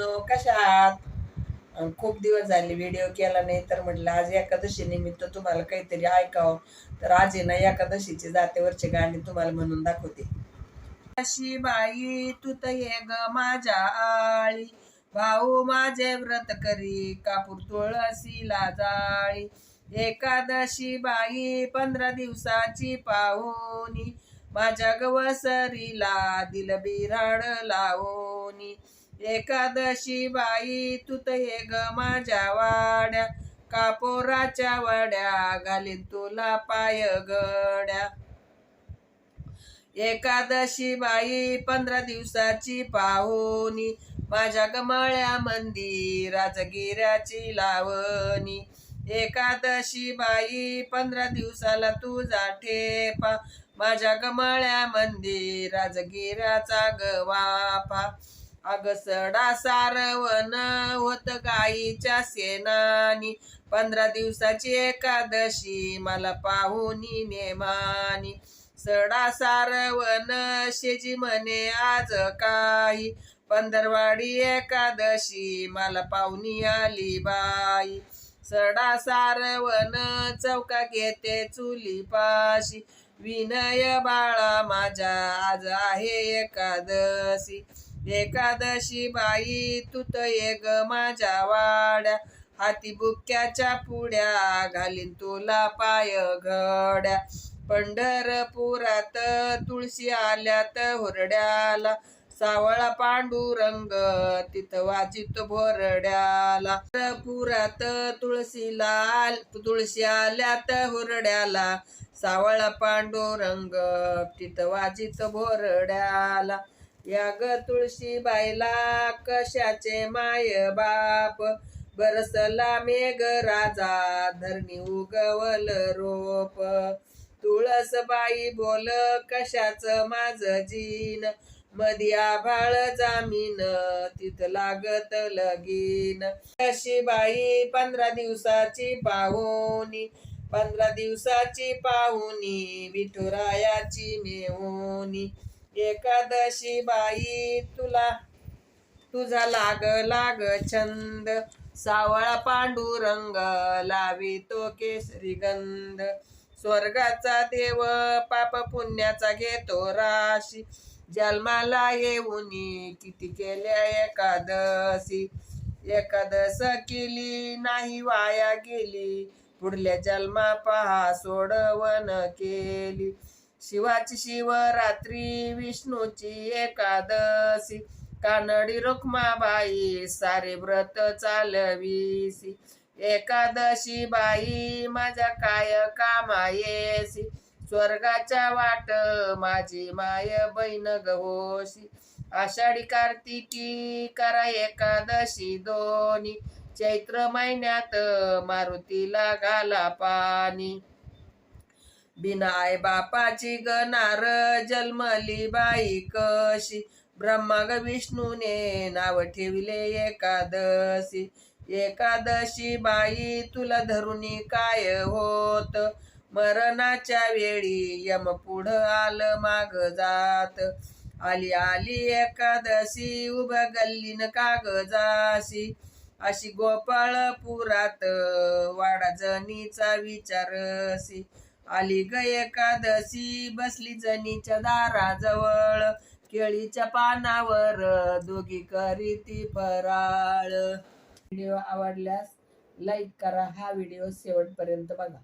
मैत्रिणींनो कशा आहात खूप दिवस झाले व्हिडिओ केला नाही तर म्हटलं आज एकादशी निमित्त तुम्हाला काहीतरी ऐकावं. तर आज ना एकादशीचे जातेवरचे गाणी तुम्हाला म्हणून दाखवते. अशी बाई तू तर ये ग माझ्या आळी. भाऊ माझे व्रत करी कापूर तुळशीला जाळी. एकादशी बाई पंधरा दिवसाची पाहुणी. माझ्या गवसरीला दिल बिराड लावणी. एकादशी बाई तू ये ग माझ्या वाड्या. कापोराच्या वड्या घालीन तुला पाय गड्या. एकादशी बाई पंधरा दिवसाची पाहुणी. माझ्या गमळ्या मंदी राजगिऱ्याची लावणी. एकादशी बाई पंधरा दिवसाला तुझा ठेपा. माझ्या गमळ्या मंदी राजगिऱ्याचा गवापा. अग सडा सारवण होत गाईच्या सेनानी पंधरा दिवसाची एकादशी मला पाहुणी नेमानी सडा सारवण शेजी म्हणे आज काही. पंधरवाडी एकादशी मला पाहुणी आली बाई. सडा सारवण चौका घेते चुली पाशी. विनय बाळा माझ्या आज आहे एकादशी. एकादशी बाई तू तर ये ग माझ्या वाड्या हाती बुक्याच्या पुड्या घालीन तुला पाय घड्या पंढरपुरात तुळशी आल्यात हुरड्याला सावळा पांडुरंग तिथं वाजित भोरड्याला. पुरात तुळशीला तुळशी आल्यात हुरड्याला सावळा पांडुरंग तिथं वाजित भोरड्याला. या ग तुळशी बायला कशाचे माय बाप? बरसला मेघ राजा धरणी उगवल रोप. तुळस बाई बोल कशाच माझ जीन? मधिया आभाळ जामीन तिथ लागत लगीन. कशी बाई पंधरा दिवसाची पाहुणी पंधरा दिवसाची पाहुणी विठुरायाची मेहुनी एकादशी बाई तुला. तुझा लाग लाग छंद. सावळा पांडुरंग लावितो केसरी गंध. स्वर्गाचा देव पाप पुण्याचा घेतो राशी. जन्माला येऊनी किती केल्या एकादशी. एकादश केली नाही वाया गेली. पुढल्या जन्मा पहा सोडवण केली. शिवाची शिवरात्री विष्णूची एकादशी कानडी रुक्माबाई सारे व्रत चालवीसी. एकादशी बाई माझ्या काय कामायेसी? स्वर्गाच्या वाट माझी माय बहीण गवोशी. आषाढी कार्तिकी करा एकादशी दोन्ही. चैत्र महिन्यात मारुतीला घाला पाणी. बिनाय बापाची गनार जन्मली बाई कशी? ब्रह्माग विष्णूने नाव ठेवले एकादशी. एकादशी बाई तुला धरुनी काय होत? मरणाच्या वेळी यम पुढं आलं माग जात. आली आली एकादशी उभ गल्लीन कागजाशी अशी गोपाळपुरात वाडा जनीचा विचारसी आली ग एकादशी बसली जणीच्या दाराजवळ केळीच्या पानावर दोघी करीती फराळ. व्हिडिओ आवडल्यास लाईक करा हा व्हिडिओ शेवटपर्यंत बघा.